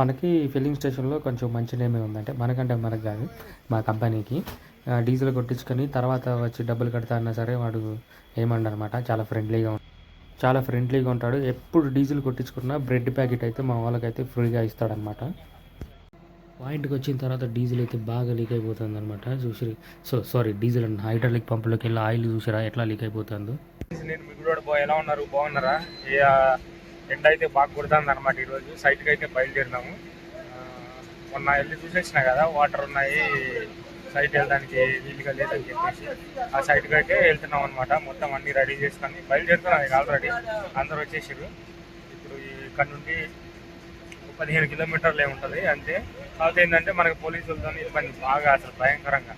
మనకి ఫిల్లింగ్ స్టేషన్లో కొంచెం మంచి నేమే ఉందంటే మనకంటే మనకు కాదు మా కంపెనీకి డీజిల్ కొట్టించుకొని తర్వాత వచ్చి డబ్బులు కడతా అన్నా సరే వాడు ఏమండనమాట చాలా ఫ్రెండ్లీగా చాలా ఫ్రెండ్లీగా ఉంటాడు. ఎప్పుడు డీజిల్ కొట్టించుకున్నా బ్రెడ్ ప్యాకెట్ అయితే మా వాళ్ళకైతే ఫ్రీగా ఇస్తాడనమాట. పాయింట్కి వచ్చిన తర్వాత డీజిల్ అయితే బాగా లీక్ అయిపోతుంది అనమాట చూసి so sorry diesel and hydraulic పంపులోకి వెళ్ళి ఆయిల్ చూసిరా ఎట్లా లీక్ అయిపోతుందో. ఎలా ఉన్నారు? బాగున్నారా? ఎండ అయితే బాగా కొడుతుంది అనమాట ఈరోజు. సైట్కి అయితే బయలుదేరినాము. మొన్న వెళ్ళి చూసేసిన కదా వాటర్ ఉన్నాయి సైట్ వెళ్ళడానికి వీలుగా లేదని చెప్పేసి. ఆ సైట్కి అయితే వెళ్తున్నాం అనమాట మొత్తం అన్ని రెడీ చేసుకొని బయలుదేరుతున్నాం ఇక ఆల్రెడీ అందరు వచ్చేసారు ఇప్పుడు ఇక్కడ నుండి పదిహేను కిలోమీటర్లు ఏముంటుంది అంతే. కాకపోతే ఏంటంటే మనకి పోలీసులతో ఇబ్బంది బాగా అసలు భయంకరంగా.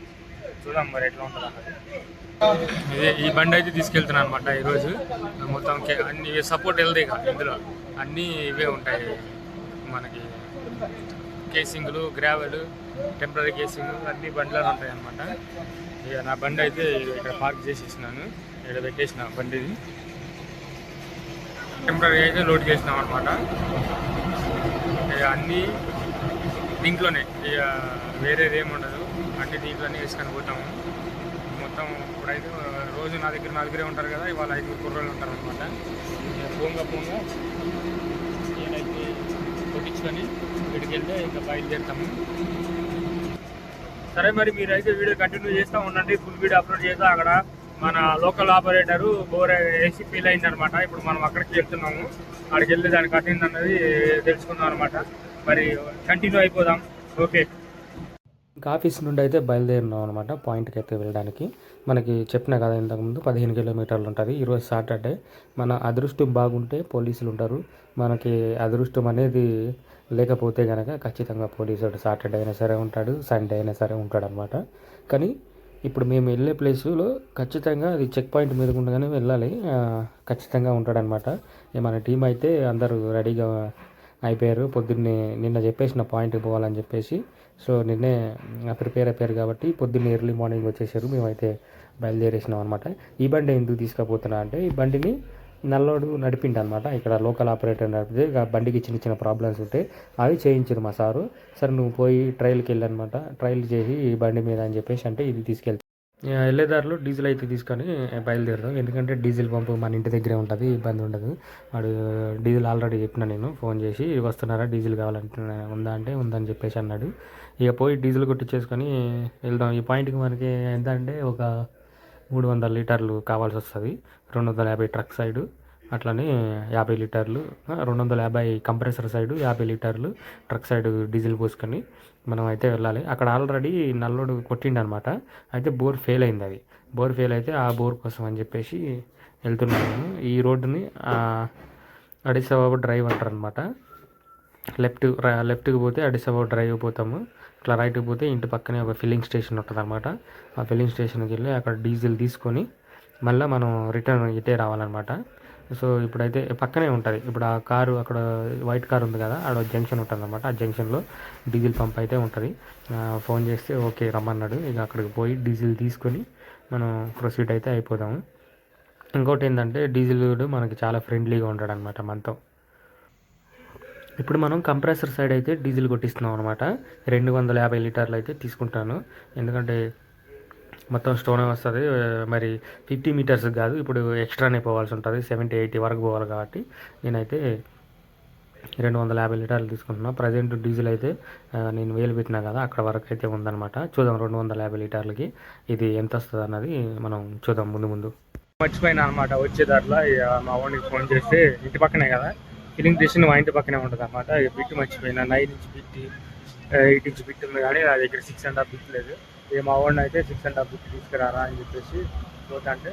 చూద్దాం మరి ఎట్లా ఉంటుంది అన్నది ఇదే ఈ బండి అయితే తీసుకెళ్తున్నాను అనమాట ఈరోజు. మొత్తం అన్ని సపోర్ట్ వెళ్తాయి ఇందులో. అన్నీ ఇవే ఉంటాయి మనకి. కేసింగ్లు గ్రావెల్ టెంపరీ కేసింగ్ అన్ని బండ్లలో ఉంటాయి అనమాట ఇక నా బండి అయితే ఇక్కడ పార్క్ చేసేసినాను. ఇక్కడ పెట్టేసిన బండిని. టెంపరీ అయితే లోడ్ చేసినాం అనమాట ఇక అన్నీ దీంట్లోనే. ఇక వేరేది ఏమి ఉండదు. అన్ని దీంట్లోనే వేసుకొని పోతాము. మొత్తం ఇప్పుడైతే రోజు నా దగ్గర నా దగ్గరే ఉంటారు కదా ఇవాళ ఐదుగురు కుర్రోళ్ళు ఉంటారు అనమాట పోంగా పోంగా. నేనైతే కొట్టించుకొని ఇక్కడికి వెళ్తే ఇంకా బయలుదేరుతాము. సరే మరి మీరైతే వీడియో కంటిన్యూ చేస్తూ ఉండండి ఫుల్ వీడియో అప్లోడ్ చేస్తా. అక్కడ మన local operator bore AC feel అయిందనమాట ఇప్పుడు మనం అక్కడికి వెళ్తున్నాము. అక్కడికి వెళ్ళి దానికి కట్టిందన్నది తెలుసుకుందాం అనమాట మరి కంటిన్యూ అయిపోదాం. ఓకే. ఇంకా ఆఫీస్ నుండి అయితే బయలుదేరినాం అనమాట పాయింట్కి అయితే వెళ్ళడానికి. మనకి చెప్పిన కదా ఇంతకుముందు పదిహేను కిలోమీటర్లు ఉంటుంది. ఈరోజు సాటర్డే. మన అదృష్టం బాగుంటే పోలీసులు ఉంటారు. మనకి అదృష్టం అనేది లేకపోతే కనుక ఖచ్చితంగా పోలీసుడు సాటర్డే అయినా సరే ఉంటాడు సండే అయినా సరే ఉంటాడు అనమాట కానీ ఇప్పుడు మేము వెళ్ళే ప్లేసులో ఖచ్చితంగా అది చెక్ పాయింట్ మీద ఉండగానే వెళ్ళాలి. ఖచ్చితంగా ఉంటాడనమాట మన టీం అయితే అందరూ రెడీగా అయిపోయారు. పొద్దున్నే నిన్న చెప్పేసిన పాయింట్కి పోవాలని చెప్పేసి సో నిన్నే ప్రిపేర్ అయిపోయారు కాబట్టి పొద్దున్నే ఎర్లీ మార్నింగ్ వచ్చేసారు. మేమైతే బయలుదేరేసినాం అనమాట ఈ బండి ఎందుకు తీసుకుపోతున్నా అంటే ఈ బండిని నల్లోడు నడిపిండు అనమాట ఇక్కడ లోకల్ ఆపరేటర్ నడిపితే ఇక బండికి చిన్న చిన్న ప్రాబ్లమ్స్ ఉంటే అవి చేయించారు మా సారు. సార్ నువ్వు పోయి ట్రయల్కి వెళ్ళనమాట ట్రయల్ చేసి ఈ బండి మీద అని చెప్పేసి అంటే ఇది తీసుకెళ్తా. వెళ్ళేదారిలో డీజిల్ అయితే తీసుకొని బయలుదేరుదాం ఎందుకంటే డీజిల్ పంపు మన ఇంటి దగ్గరే ఉంటుంది ఇబ్బంది ఉండదు. వాడు డీజిల్ ఆల్రెడీ చెప్పిన నేను ఫోన్ చేసి వస్తున్నారా డీజిల్ కావాలంటున్నా ఉందా అంటే ఉందని చెప్పేసి అన్నాడు. ఇక పోయి డీజిల్ కొట్టించేసుకొని వెళ్దాం. ఈ పాయింట్కి మనకి ఎంత అంటే ఒక మూడు వందల లీటర్లు కావాల్సి వస్తుంది. రెండు వందల యాభై ట్రక్ సైడు అట్లనే యాభై లీటర్లు రెండు వందల యాభై కంప్రెసర్ సైడు యాభై లీటర్లు ట్రక్ సైడ్ డీజిల్ పోసుకొని మనం అయితే వెళ్ళాలి. అక్కడ ఆల్రెడీ నల్లోడు కొట్టిండు అనమాట అయితే బోర్ ఫెయిల్ అయింది అది బోర్ ఫెయిల్ అయితే ఆ బోర్ కోసం అని చెప్పేసి వెళ్తున్నాను నేను. ఈ రోడ్డుని అడిసబాబు డ్రైవ్ అంటారు అనమాట లెఫ్ట్ లెఫ్ట్కి పోతే అడిసబాబు డ్రైవ్ పోతాము. ఇట్లా రైట్ పోతే ఇంటి పక్కనే ఒక ఫిల్లింగ్ స్టేషన్ ఉంటుంది అనమాట ఆ ఫిల్లింగ్ స్టేషన్కి వెళ్ళి అక్కడ డీజిల్ తీసుకొని మళ్ళీ మనం రిటర్న్ ఇటే రావాలన్నమాట. సో ఇప్పుడైతే పక్కనే ఉంటుంది. ఇప్పుడు ఆ కారు అక్కడ వైట్ కార్ ఉంది కదా ఆడ జంక్షన్ ఉంటుంది అనమాట ఆ జంక్షన్లో డీజిల్ పంప్ అయితే ఉంటుంది. ఫోన్ చేస్తే ఓకే రమ్మన్నాడు. ఇక అక్కడికి పోయి డీజిల్ తీసుకొని మనం ప్రొసీడ్ అయితే అయిపోదాము. ఇంకోటి ఏంటంటే డీజిల్ మనకి చాలా ఫ్రెండ్లీగా ఉంటాడు అనమాట మనతో ఇప్పుడు మనం కంప్రెసర్ సైడ్ అయితే డీజిల్ కొట్టిస్తున్నాం అనమాట రెండు వందల యాభై లీటర్లు అయితే తీసుకుంటాను. ఎందుకంటే మొత్తం స్టోన్ వస్తుంది. మరి ఫిఫ్టీ మీటర్స్ కాదు. ఇప్పుడు ఎక్స్ట్రానే పోవాల్సి ఉంటుంది. సెవెంటీ ఎయిటీ వరకు పోవాలి కాబట్టి నేనైతే రెండు వందల యాభై లీటర్లు తీసుకుంటున్నా. ప్రజెంట్ డీజిల్ అయితే నేను వేలు పెట్టినా కదా అక్కడ వరకు అయితే ఉందన్నమాట. చూద్దాం రెండు వందల యాభై లీటర్లకి ఇది ఎంత వస్తుంది అన్నది మనం చూద్దాం ముందు ముందు. మర్చిపోయినా అనమాట వచ్చే దాంట్లో మా వాడికి ఫోన్ చేస్తే ఇంటి పక్కనే కదా. ఫిలింగ్ స్టేషన్ మా ఇంటి పక్కనే ఉంటుంది అనమాట బిట్ మర్చిపోయినా nine inch bit eight inch bit ఉంది కానీ నా దగ్గర సిక్స్ అండ్ హాఫ్ బిట్ లేదు. ఇక మా వాడిని అయితే సిక్స్ అండ్ హాఫ్ బిట్ తీసుకురారా అని చెప్పేసి పోతా అంటే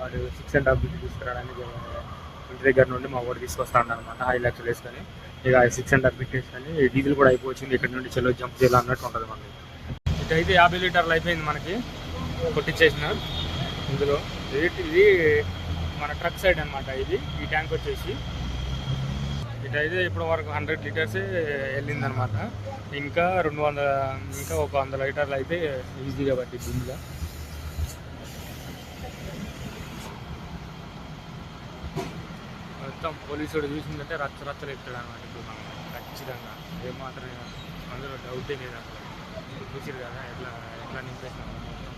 వాడు సిక్స్ అండ్ హాఫ్ బిట్ తీసుకురాడని ఇంటి దగ్గర నుండి మా వాడు తీసుకొస్తా అనమాట హై లక్షలు వేసుకొని. ఇక సిక్స్ అండ్ హాఫ్ బిట్ వేసుకొని డీజిల్ కూడా అయిపోయింది ఇక్కడ నుండి చెలో జంప్ చేయాలి అన్నట్టు ఉంటుంది మనకి. ఇటైతే యాభై లీటర్లు అయిపోయింది మనకి. కొట్టించేసిన ఇందులో ఇది ఇది మన ట్రక్ సైడ్ అన్నమాట. ఇది ఈ ట్యాంక్ వచ్చేసి. ఇటైతే ఇప్పటి వరకు హండ్రెడ్ లీటర్సే వెళ్ళిందనమాట ఇంకా రెండు వందల ఇంకా ఒక వంద లీటర్లు అయితే ఈజీగా పట్టింది ఇందులో. మొత్తం పోలీసుడు చూసిందంటే రచ్చ రచ్చలు ఎత్తాడు అనమాట ఇప్పుడు మనం. ఖచ్చితంగా. మాత్రం అందులో డౌటే లేదు అసలు. చూసిరు కదా ఎట్లా ఎట్లా నింపేసినాము మొత్తం.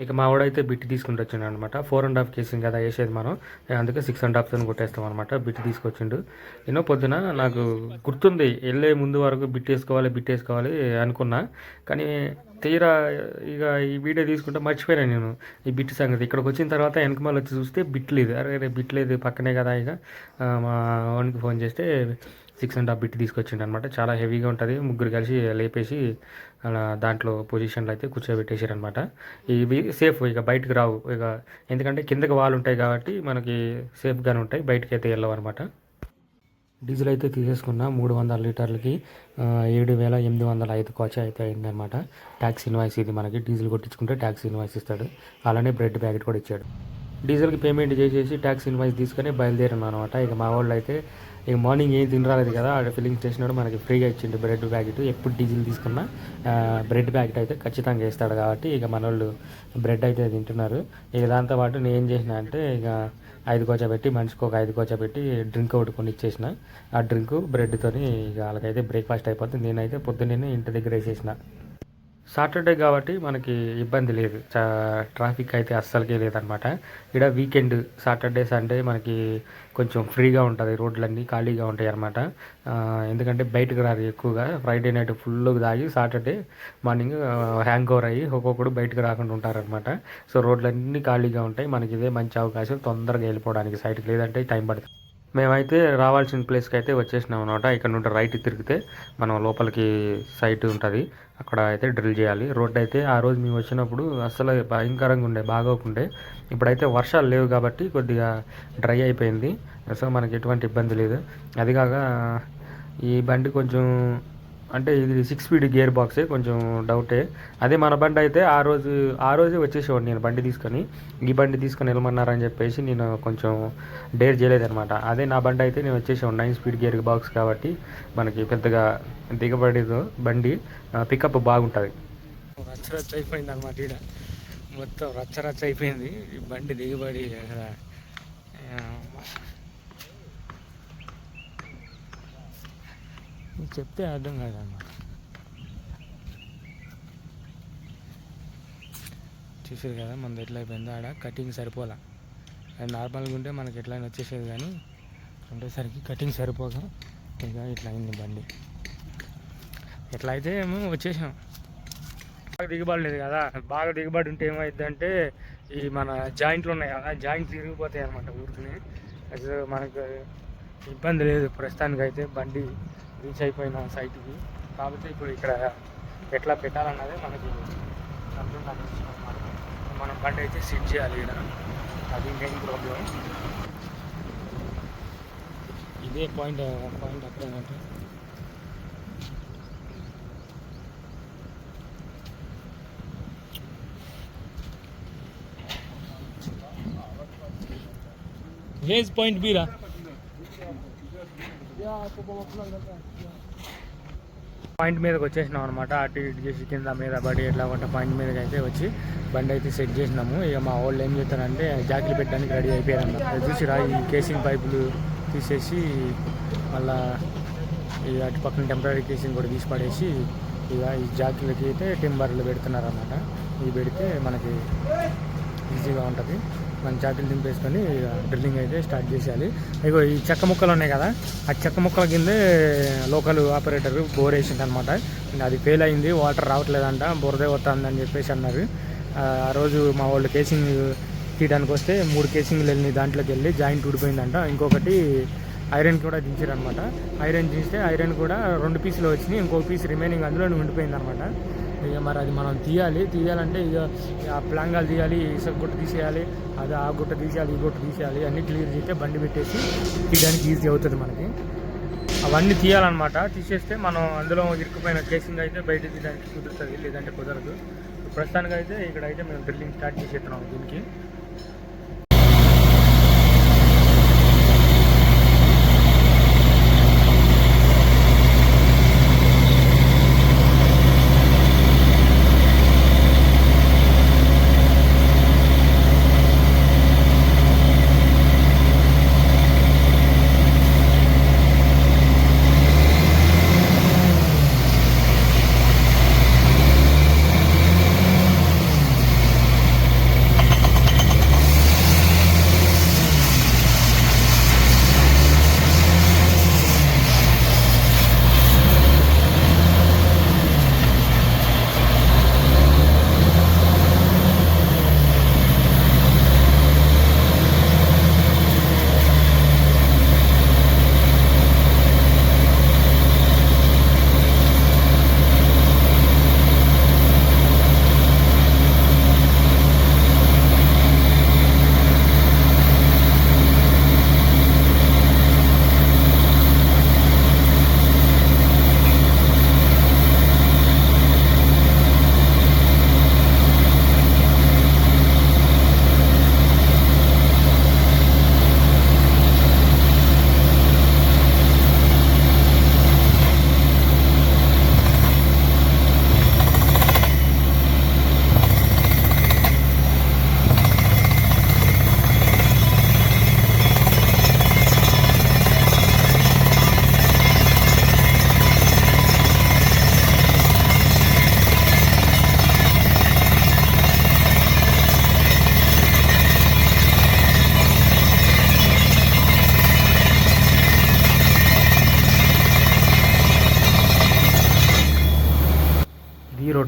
ఇక మా వాడైతే బిట్ తీసుకుని వచ్చిండు అనమాట ఫోర్ అండ్ హాఫ్ కేసింగ్ కదా వేసేది మనం. అందుకే సిక్స్ అండ్ హాఫ్ కొట్టేస్తాం అనమాట. బిట్ తీసుకొచ్చిండు. ఎన్నో పొద్దున నాకు గుర్తుంది వెళ్ళే ముందు వరకు బిట్ వేసుకోవాలి బిట్ వేసుకోవాలి అనుకున్నా. కానీ తీరా ఇక ఈ వీడియో తీసుకుంటే మర్చిపోయాను నేను. ఈ బిట్ సంగతి. ఇక్కడికి వచ్చిన తర్వాత వెనకమాల వచ్చి చూస్తే బిట్ లేదు. అరే బిట్ లేదు పక్కనే కదా ఇక. మా వానికి ఫోన్ చేస్తే సిక్స్ అండ్ హాఫ్ బిట్ తీసుకొచ్చిండు అనమాట చాలా హెవీగా ఉంటుంది. ముగ్గురు కలిసి లేపేసి అలా దాంట్లో పొజిషన్లో అయితే కూర్చోబెట్టేసారు అనమాట ఇవి సేఫ్ ఇక బయటకు రావు. ఇక ఎందుకంటే కిందకి వాళ్ళు ఉంటాయి కాబట్టి మనకి సేఫ్గానే ఉంటాయి. బయటకి అయితే వెళ్ళవు అనమాట డీజిల్ అయితే తీసేసుకున్న మూడు వందల లీటర్లకి ఏడు వేల ఎనిమిది వందల ఐదు కోచ అయితే అయిందనమాట ట్యాక్స్ ఇన్వాయిస్ ఇది మనకి. డీజిల్ కొట్టించుకుంటే ట్యాక్స్ ఇన్వాయిస్ ఇస్తాడు. అలానే బ్రెడ్ ప్యాకెట్ కూడా ఇచ్చాడు. డీజిల్కి పేమెంట్ చేసేసి ట్యాక్స్ ఇన్వాయిస్ తీసుకొని బయలుదేరాను అనమాట ఇక మా వాళ్ళు అయితే ఇక మార్నింగ్ ఏం తినరాలేదు కదా ఆడ ఫిల్లింగ్ స్టేషన్ కూడా మనకి ఫ్రీగా ఇచ్చిండు బ్రెడ్ ప్యాకెట్. ఎప్పుడు డీజిల్ తీసుకున్నా బ్రెడ్ ప్యాకెట్ అయితే ఖచ్చితంగా ఇస్తాడు కాబట్టి ఇక మన వాళ్ళు బ్రెడ్ అయితే తింటున్నారు. ఇక దాంతోపాటు నేను ఏం చేసిన అంటే ఇక ఐదు కోచ పెట్టి మనిషికి ఒక ఐదు కోచ పెట్టి డ్రింక్ ఒకటి కొని ఇచ్చేసిన ఆ డ్రింక్ బ్రెడ్తోని ఇక వాళ్ళకైతే బ్రేక్ఫాస్ట్ అయిపోతుంది. నేనైతే పొద్దున్నే ఇంటి దగ్గర వేసేసిన. సాటర్డే కాబట్టి మనకి ఇబ్బంది లేదు. చా ట్రాఫిక్ అయితే అస్సలకే లేదనమాట. ఇక్కడ వీకెండ్ సాటర్డే సండే మనకి కొంచెం ఫ్రీగా ఉంటుంది. రోడ్లన్నీ ఖాళీగా ఉంటాయి అనమాట ఎందుకంటే బయటకు రారు ఎక్కువగా. ఫ్రైడే నైట్ ఫుల్గా తాగి సాటర్డే మార్నింగ్ హ్యాంగ్ ఓవర్ అయ్యి ఒక్కొక్కడు బయటకు రాకుండా ఉంటారనమాట సో రోడ్లన్నీ ఖాళీగా ఉంటాయి. మనకి ఇదే మంచి అవకాశం. తొందరగా వెళ్ళిపోవడానికి సైట్కి లేదంటే టైం పడుతుంది. మేమైతే రావాల్సిన ప్లేస్కి అయితే వచ్చేసినాం అనమాట ఇక్కడ నుండి రైట్ తిరిగితే మనం లోపలికి సైట్ ఉంటుంది. అక్కడ అయితే డ్రిల్ చేయాలి. రోడ్ అయితే ఆ రోజు మేము వచ్చినప్పుడు అస్సలు భయంకరంగా ఉండే బాగోకుండే. ఇప్పుడైతే వర్షాలు లేవు కాబట్టి కొద్దిగా డ్రై అయిపోయింది. సో మనకి ఎటువంటి ఇబ్బంది లేదు. అది కాక ఈ బండి కొంచెం అంటే ఇది సిక్స్ స్పీడ్ గేర్ బాక్సే కొంచెం డౌటే అదే మన బండి అయితే ఆ రోజు ఆ రోజే వచ్చేసేవాడు నేను బండి తీసుకొని. ఈ బండి తీసుకొని వెళ్ళమన్నారని చెప్పేసి నేను కొంచెం డేర్ చేయలేదనమాట అదే నా బండి అయితే నేను వచ్చేసేవాడు నైన్ స్పీడ్ గేర్ బాక్స్ కాబట్టి మనకి పెద్దగా దిగబడేది బండి పికప్ బాగుంటుంది. రచ్చ రచ్చ అయిపోయింది అనమాట ఇక్కడ మొత్తం రచ్చ రచ్చ అయిపోయింది. ఈ బండి దిగుబడి అసలు, ఆ, నీకు చెప్తే అర్థం కాదన్నమాట చూసారు కదా మనది ఎట్లా అయిపోయిందో ఆడ కటింగ్ సరిపోలా. అది నార్మల్గా ఉంటే మనకి ఎట్లయినా వచ్చేసేది కానీ ఉండేసరికి కటింగ్ సరిపోక ఇక ఇట్లా అయింది బండి. ఎట్లా అయితే ఏమో వచ్చేసాం. బాగా దిగుబడి లేదు కదా. బాగా దిగుబడి ఉంటే ఏమైందంటే ఈ మన జాయింట్లు ఉన్నాయి కదా జాయింట్లు తిరిగిపోతాయి అనమాట ఊరికి. అసలు మనకు ఇబ్బంది లేదు ప్రస్తుతానికి అయితే బండి. రీచ్ అయిపోయిన సైట్కి కాకపోతే ఇప్పుడు ఇక్కడ ఎట్లా పెట్టాలన్నదే మనకి అర్థం కాని విషయం అన్నమాట. మనం బండి అయితే సెట్ చేయాలి ఇక్కడ. అది మెయిన్ ప్రాబ్లం ఇదే పాయింట్ పాయింట్ అక్కడేనంటే వేజ్ పాయింట్ బీరా పాయింట్ మీదకి వచ్చేసినాం అనమాట అటు ఇటు చేసి కింద మీద బడి ఎట్లా కొంట పాయింట్ మీదకి అయితే వచ్చి బండి అయితే సెట్ చేసినాము. ఇక మా వాళ్ళు ఏం చేస్తారంటే జాకిలు పెట్టడానికి రెడీ అయిపోయారన్నమాట. చూసిరా ఈ కేసింగ్ పైపులు తీసేసి మళ్ళా ఈ అటు పక్కన టెంపరీ కేసింగ్ కూడా తీసి పడేసి ఇక ఈ జాకీలకి అయితే టింబర్లు పెడుతున్నారన్నమాట. ఇవి పెడితే మనకి ఈజీగా ఉంటుంది. మన జాకీలు దింపేసుకొని డ్రిల్లింగ్ అయితే స్టార్ట్ చేసేయాలి. ఇగో ఈ చెక్క ముక్కలు ఉన్నాయి కదా ఆ చెక్క ముక్కల కిందే లోకల్ ఆపరేటర్ బోర్ వేసింది అనమాట అది ఫెయిల్ అయింది వాటర్ రావట్లేదంట బురదే వస్తుందని చెప్పేసి అన్నారు. ఆ రోజు మా వాళ్ళు కేసింగ్ తీయడానికి వస్తే మూడు కేసింగ్లు వెళ్ళి దాంట్లోకి వెళ్ళి జాయింట్ ఊడిపోయిందంట. ఇంకొకటి ఐరన్ కూడా దించారనమాట ఐరన్ దించితే ఐరన్ కూడా రెండు పీసులు వచ్చినాయి ఇంకో పీస్ రిమైనింగ్ అందులో ఉండిపోయింది అనమాట ఇక మరి అది మనం తీయాలి. తీయాలంటే ఇక ఆ ప్లాంగాలు తీయాలి ఇసుక గుట్ట తీసేయాలి అది ఆ గుట్ట తీసేయాలి ఈ గుట్ట తీసేయాలి అన్నీ క్లియర్ చేస్తే బండి పెట్టేసి తీయడానికి ఈజీ అవుతుంది మనకి. అవన్నీ తీయాలన్నమాట. తీసేస్తే మనం అందులో ఇరుక్కుపోయిన కేసింగ్ అయితే బయట తీయడానికి కుదురుతుంది లేదంటే కుదరదు. ప్రస్తుతానికి అయితే ఇక్కడ అయితే మేము డ్రిల్లింగ్ స్టార్ట్ చేసేస్తున్నాం దీనికి.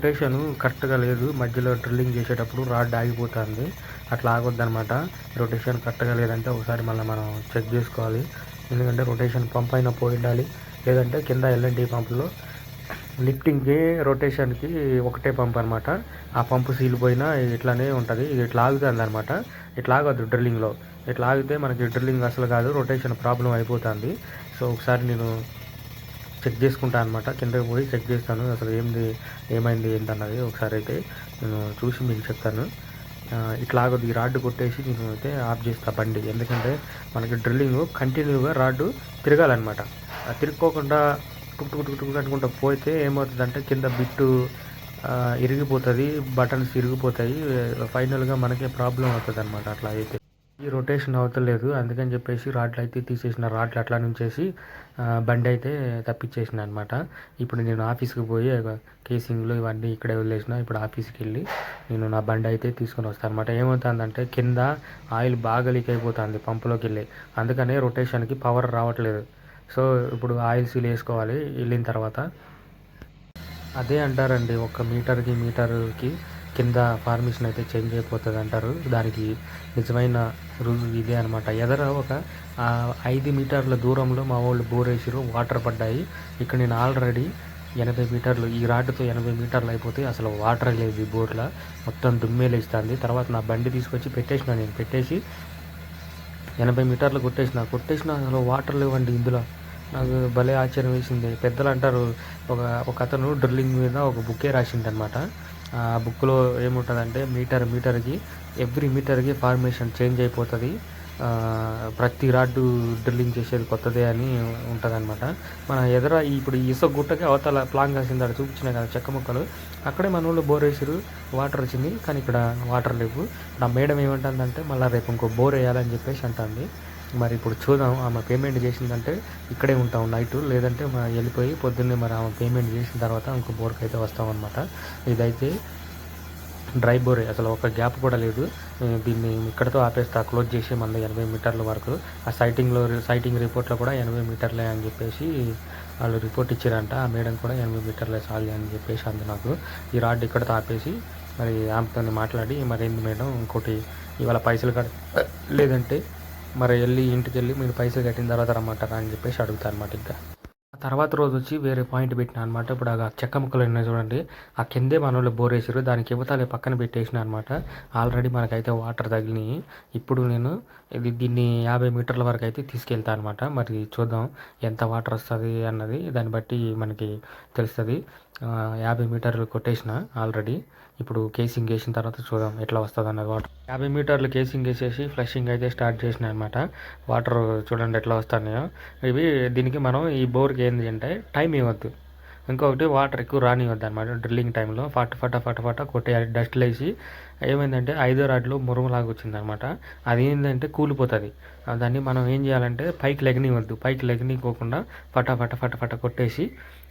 రొటేషన్ కరెక్ట్గా లేదు. మధ్యలో డ్రిల్లింగ్ చేసేటప్పుడు రాడ్ ఆగిపోతుంది. అట్లా ఆగొద్దనమాట రొటేషన్ కరెక్ట్గా లేదంటే ఒకసారి మళ్ళీ మనం చెక్ చేసుకోవాలి. ఎందుకంటే రొటేషన్ పంప్ అయినా పోయి ఉండాలి లేదంటే కింద ఎల్ఎన్టీ పంపులో లిఫ్టింగ్కి రొటేషన్కి ఒకటే పంప్ అనమాట ఆ పంపు సీల్ పోయినా ఇట్లానే ఉంటుంది. ఇది ఇట్లా ఆగుతుంది అనమాట ఇట్లా ఆగొద్దు డ్రిల్లింగ్లో ఇట్లా ఆగితే మనకి డ్రిల్లింగ్ అసలు కాదు. రొటేషన్ ప్రాబ్లం అయిపోతుంది. సో ఒకసారి నేను చెక్ చేసుకుంటా అనమాట కిందకి పోయి చెక్ చేస్తాను. అసలు ఏంది ఏమైంది ఏంటన్నది ఒకసారి అయితే నేను చూసి మీకు చెప్తాను. ఇట్లాగ ఈ రాడ్ కొట్టేసి నేను అయితే ఆఫ్ చేస్తా బండి. ఎందుకంటే మనకి డ్రిల్లింగ్ కంటిన్యూగా రాడ్ తిరగాలన్నమాట. తిరుక్కోకుండా టుక్ టుక్ టుక్ టుక్ అనుకుంటా పోతే ఏమవుతుందంటే కింద బిట్టు ఇరిగిపోతుంది బటన్స్ ఇరిగిపోతాయి. ఫైనల్గా మనకే ప్రాబ్లం అవుతుంది అనమాట అట్లా అయితే. ఈ రొటేషన్ అవుతలేదు. అందుకని చెప్పేసి రాడ్లు అయితే తీసేసిన రాడ్లు అట్లా నుంచేసి బండి అయితే తప్పించేసిన అనమాట ఇప్పుడు నేను ఆఫీస్కి పోయి కేసింగ్లు ఇవన్నీ ఇక్కడే వదిలేసిన. ఇప్పుడు ఆఫీస్కి వెళ్ళి నేను నా బండి అయితే తీసుకొని వస్తాను అనమాట ఏమవుతుందంటే కింద ఆయిల్ బాగా లీక్ అయిపోతుంది పంపులోకి వెళ్ళి. అందుకనే రొటేషన్కి పవర్ రావట్లేదు. సో ఇప్పుడు ఆయిల్ సీల్ వేసుకోవాలి. వెళ్ళిన తర్వాత అదే అంటారండి ఒక మీటర్కి మీటర్కి కింద ఫార్మేషన్ అయితే చేంజ్ అయిపోతుంది అంటారు దానికి నిజమైన రుజువు ఇదే అనమాట ఎదర ఒక ఐదు మీటర్ల దూరంలో మా వాళ్ళు బోరేసిరు వాటర్ పడ్డాయి. ఇక్కడ నేను ఆల్రెడీ ఎనభై మీటర్లు ఈ రాడ్తో ఎనభై మీటర్లు అయిపోతే అసలు వాటర్ లేదు ఈ బోర్లో మొత్తం దుమ్మేలేస్తుంది. తర్వాత నా బండి తీసుకొచ్చి పెట్టేసిన నేను. పెట్టేసి ఎనభై మీటర్లు కొట్టేసిన. కొట్టేసిన అసలు వాటర్ లేవండి ఇందులో. నాకు భలే ఆశ్చర్యం వేసింది. పెద్దలు అంటారు ఒక ఒక అతను డ్రిల్లింగ్ మీద ఒక బుక్కే రాసిండనమాట బుక్లో ఏముంటుందంటే మీటర్ మీటర్కి ఎవ్రీ మీటర్కి ఫార్మేషన్ చేంజ్ అయిపోతుంది. ప్రతి రాడ్డు డ్రిల్లింగ్ చేసేది కొత్తదే అని ఉంటుందన్నమాట. మన ఎదుర ఇప్పుడు ఇసుక గుట్టకి అవతల ప్లాంగ్ కాసింది అక్కడ చూపించిన కదా చెక్క ముక్కలు. అక్కడే మన ఊళ్ళో బోర్ వేసారు వాటర్ వచ్చింది కానీ ఇక్కడ వాటర్ లేవు. నా మేడం ఏమంటుందంటే మళ్ళీ రేపు ఇంకో బోర్ వేయాలని చెప్పేసి అంటుంది. మరి ఇప్పుడు చూద్దాం ఆమె పేమెంట్ చేసిందంటే ఇక్కడే ఉంటాం నైట్ లేదంటే మా వెళ్ళిపోయి పొద్దున్నే మరి ఆమె పేమెంట్ చేసిన తర్వాత ఇంకో బోర్కి అయితే వస్తాం ఇదైతే డ్రై బోరే అసలు ఒక గ్యాప్ కూడా లేదు. దీన్ని ఇక్కడతో ఆపేస్తా క్లోజ్ చేసి మన ఎనభై మీటర్ల వరకు. ఆ సైటింగ్లో సైటింగ్ రిపోర్ట్లో కూడా ఎనభై మీటర్లే అని చెప్పేసి వాళ్ళు రిపోర్ట్ ఇచ్చారంట. ఆ మేడం కూడా ఎనభై మీటర్లే చాలు అని చెప్పేసి అంది నాకు. ఈ రాడ్ ఇక్కడతో ఆపేసి మరి ఆమెతో మాట్లాడి మరి ఏంది మేడం ఇంకోటి ఇవాళ పైసలు కట్ లేదంటే మరి వెళ్ళి ఇంటికి వెళ్ళి మీరు పైసలు కట్టిన తర్వాత రమ్మంటారా అని చెప్పేసి అడుగుతా అనమాట ఇంకా. ఆ తర్వాత రోజు వచ్చి వేరే పాయింట్ పెట్టిన అనమాట ఇప్పుడు ఆ చెక్క ముక్కలు ఉన్నాయి చూడండి. ఆ కిందే మనలో బోర్ వేసారు దానికి యువతలే పక్కన పెట్టేసిన అనమాట ఆల్రెడీ మనకైతే వాటర్ తగిలినాయి. ఇప్పుడు నేను ఇది దీన్ని యాభై మీటర్ల వరకు అయితే తీసుకెళ్తా అనమాట మరి చూద్దాం ఎంత వాటర్ వస్తుంది అన్నది. దాన్ని బట్టి మనకి తెలుస్తుంది. యాభై మీటర్లు కొట్టేసిన ఆల్రెడీ. ఇప్పుడు కేసింగ్ వేసిన తర్వాత చూద్దాం ఎట్లా వస్తుంది అన్నది వాటర్. యాభై మీటర్లు కేసింగ్ వేసేసి ఫ్లషింగ్ అయితే స్టార్ట్ చేసిన అనమాట వాటర్ చూడండి ఎట్లా వస్తున్నాయో. ఇవి దీనికి మనం ఈ బోర్కి ఏంది అంటే టైం ఇవ్వద్దు. ఇంకొకటి వాటర్ ఎక్కువ రానివ్వద్దు అనమాట డ్రిల్లింగ్ టైంలో ఫట ఫట ఫట ఫట కొట్టేయాలి డస్ట్ లేసి ఏమైందంటే ఐదో రాడ్లు మురుములాగా వచ్చిందనమాట అది ఏంటంటే కూలిపోతుంది. దాన్ని మనం ఏం చేయాలంటే పైకి లెగనివ్వద్దు. పైకి లెగనివ్వకుండా ఫట ఫట ఫట ఫట కొట్టేసి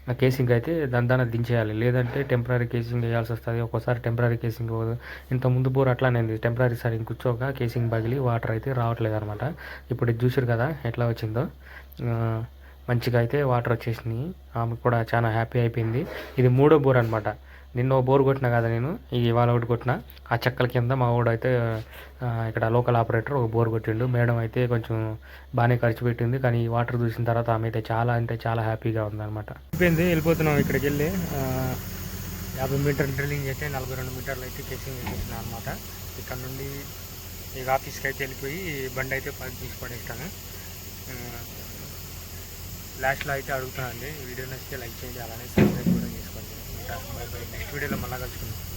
ఆ కేసింగ్ అయితే దాని దించేయాలి. లేదంటే టెంపరీ కేసింగ్ వేయాల్సి వస్తుంది. ఒక్కోసారి టెంపరీ కేసింగ్ పోదు. ఇంత ముందు బోర్ అట్లానే ఉంది. టెంపరీ సరిగ్గా కూర్చోక కేసింగ్ పగిలి వాటర్ అయితే రావట్లేదు అనమాట ఇప్పుడు చూసారు కదా ఎట్లా వచ్చిందో. మంచిగా అయితే వాటర్ వచ్చేసినాయి ఆమె కూడా చాలా హ్యాపీ అయిపోయింది. ఇది మూడో బోర్ అనమాట నిన్న ఓ బోర్ కొట్టినా కదా నేను ఇవాళ ఒకటి కొట్టిన. ఆ చెక్కల కింద మా వాడు అయితే ఇక్కడ లోకల్ ఆపరేటర్ ఒక బోర్ కొట్టిండు. మేడం అయితే కొంచెం బాగానే ఖర్చు పెట్టింది కానీ ఈ వాటర్ చూసిన తర్వాత ఆమె అయితే చాలా అంటే చాలా హ్యాపీగా ఉందన్నమాట. అయిపోయింది వెళ్ళిపోతున్నాం ఇక్కడికి వెళ్ళి. యాభై మీటర్ డ్రిల్లింగ్ చేస్తే నలభై రెండు మీటర్లు అయితే కేసింగ్ వేసేసిన అనమాట ఇక్కడ నుండి ఇక ఆఫీస్కి అయితే వెళ్ళిపోయి బండి అయితే పార్క్ తీసి పడేస్తాను. లాస్ట్లో అయితే అడుగుతానండి వీడియో నచ్చితే లైక్ చేయండి అలానే సబ్స్క్రైబ్ కూడా చేసుకోండి ఇంకా బై బై నెక్స్ట్ వీడియోలో మళ్ళీ కలుసుకుందాం.